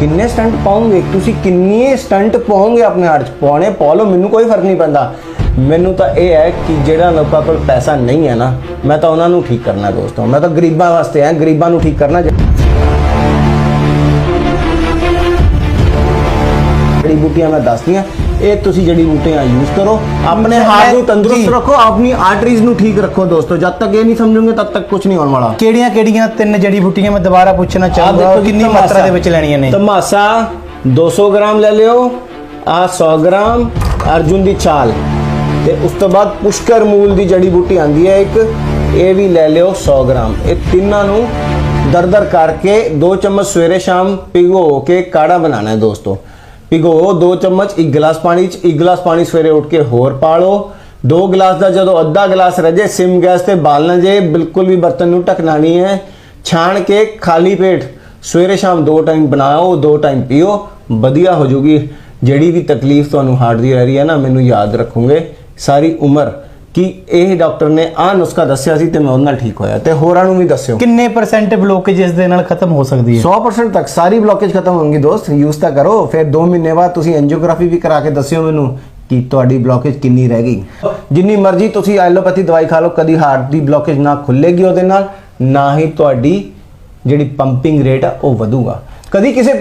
ਕਿੰਨੇ ਸਟੰਟ ਪਾਉਂਗੇ? ਤੁਸੀਂ ਕਿੰਨੇ ਸਟੰਟ ਪਾਉਂਗੇ ਆਪਣੇ ਹੱਥ 'ਚ? ਪਾਉਣੇ ਪਾ ਲਓ, ਮੈਨੂੰ ਕੋਈ ਫ਼ਰਕ ਨਹੀਂ ਪੈਂਦਾ। ਮੈਨੂੰ ਤਾਂ ਇਹ ਹੈ ਕਿ ਜਿਹੜਾ ਲੋਕਾਂ ਕੋਲ ਪੈਸਾ ਨਹੀਂ ਹੈ ਨਾ, ਮੈਂ ਤਾਂ ਉਹਨਾਂ ਨੂੰ ਠੀਕ ਕਰਨਾ ਦੋਸਤੋ ਮੈਂ ਤਾਂ ਗਰੀਬਾਂ ਵਾਸਤੇ ਆ ਗਰੀਬਾਂ ਨੂੰ ਠੀਕ ਕਰਨਾ ਜੜੀ ਬੂਟੀਆਂ ਮੈਂ ਦੱਸਦੀਆਂ ਇਹ ਤੁਸੀਂ ਜੜੀ ਬੂਟੀਆਂ ਯੂਜ਼ ਕਰੋ। ਆਪਣੇ ਹਾਰਟ ਨੂੰ ਤੰਦਰੁਸਤ ਰੱਖੋ ਆਪਣੀ ਆਰਟਰੀਜ਼ ਨੂੰ ਠੀਕ ਰੱਖੋ ਦੋਸਤੋ। ਜਦ ਤੱਕ ਇਹ ਨਹੀਂ ਸਮਝੋਗੇ ਤਦ ਤੱਕ ਕੁਝ ਨਹੀਂ ਹੋਣ ਵਾਲਾ। ਕਿਹੜੀਆਂ ਕਿਹੜੀਆਂ ਤਿੰਨ ਜੜੀ ਬੂਟੀਆਂ ਮੈਂ ਦੁਬਾਰਾ ਪੁੱਛਣਾ ਦੇਖੋ ਜੀ, ਕਿੰਨੀ। ਮਾਤਰਾ ਦੇ ਵਿੱਚ ਲੈਣੀਆਂ ਨੇ? ਤਮਾਸਾ 200 ਗ੍ਰਾਮ ਲੈ ਲਿਓ ਆ 100 ਗ੍ਰਾਮ ਅਰਜੁਨ ਦੀ ਛਾਲ। ਤੇ ਉਸ ਤੋਂ ਬਾਅਦ ਪੁਸ਼ਕਰ ਮੂਲ ਦੀ ਜੜੀ ਬੂਟੀ ਆਂਦੀ ਹੈ ਇੱਕ ਇਹ ਵੀ ਲੈ ਲਿਓ 100 ਗ੍ਰਾਮ। ਇਹ ਤਿੰਨਾਂ ਨੂੰ ਦਰਦਰ ਕਰਕੇ 2 ਚਮਚ ਸਵੇਰੇ ਸ਼ਾਮ ਭਿਗੋ ਕੇ ਕਾੜਾ ਬਣਾਉਣਾ ਹੈ ਦੋਸਤੋ। ਭਿਗੋ 2 ਚਮਚ, ਇੱਕ ਗਲਾਸ ਪਾਣੀ ਚ, ਇੱਕ ਗਲਾਸ ਪਾਣੀ ਸਵੇਰੇ ਉੱਠ ਕੇ ਹੋਰ ਪਾ ਲਓ 2 ਗਲਾਸ ਦਾ ਜਦੋਂ ਅੱਧਾ ਗਲਾਸ ਰਹਿ ਜੇ ਸਿਮ ਗੈਸ ਤੇ ਬਾਲਣਾ ਜੇ, ਬਿਲਕੁਲ ਵੀ ਬਰਤਨ ਨੂੰ ਢਕਣਾ ਨਹੀਂ ਹੈ। ਛਾਣ ਕੇ ਖਾਲੀ ਪੇਟ ਸਵੇਰੇ ਸ਼ਾਮ ਦੋ ਟਾਈਮ ਬਣਾਓ, ਦੋ ਟਾਈਮ ਪੀਓ, ਵਧੀਆ ਹੋ ਜੂਗੀ। ਜਿਹੜੀ ਵੀ ਤਕਲੀਫ ਤੁਹਾਨੂੰ ਹਾਰਟ ਦੀ ਰਹਿ ਰਹੀ ਹੈ ਨਾ, ਮੈਨੂੰ ਯਾਦ ਰੱਖੋਗੇ। ਸਾਰੀ ਉਮਰ ਕਿ ਇਹ ਡਾਕਟਰ ਨੇ ਆਹ ਨੁਸਖਾ ਦੱਸਿਆ ਸੀ ਤੇ ਮੈਂ ਉਹਦੇ ਨਾਲ ਠੀਕ ਹੋਇਆ। ਤੇ ਹੋਰਾਂ ਨੂੰ ਵੀ ਦੱਸਿਓ। ਕਿੰਨੇ ਪਰਸੈਂਟ ਬਲੋਕੇਜ ਇਸ ਦੇ ਨਾਲ ਖਤਮ ਹੋ ਸਕਦੀ ਹੈ? 100% ਤੱਕ ਸਾਰੀ ਬਲੋਕੇਜ ਖਤਮ ਹੋਣਗੀ ਦੋਸਤ। ਯੂਜ਼ ਤਾਂ ਕਰੋ ਫਿਰ 2 ਮਹੀਨੇ ਬਾਅਦ ਤੁਸੀਂ ਐਂਜੀਓਗ੍ਰਾਫੀ ਵੀ ਕਰਾ ਕੇ ਦੱਸਿਓ ਮੈਨੂੰ ਕਿ ਤੁਹਾਡੀ ਬਲੋਕੇਜ ਕਿੰਨੀ ਰਹਿ ਗਈ। ਜਿੰਨੀ ਮਰਜ਼ੀ ਤੁਸੀਂ ਐਲੋਪੈਥੀ ਦਵਾਈ ਖਾ ਲਓ ਕਦੀ ਹਾਰਟ ਦੀ ਬਲੋਕੇਜ ਨਾ ਖੁੱਲੇਗੀ ਉਹਦੇ ਨਾਲ ਨਾ ਹੀ ਤੁਹਾਡੀ ਜਿਹੜੀ ਪੰਪਿੰਗ ਰੇਟ ਆ ਉਹ ਵਧੂਗਾ। ਕਦੀ ਕਿਸੇ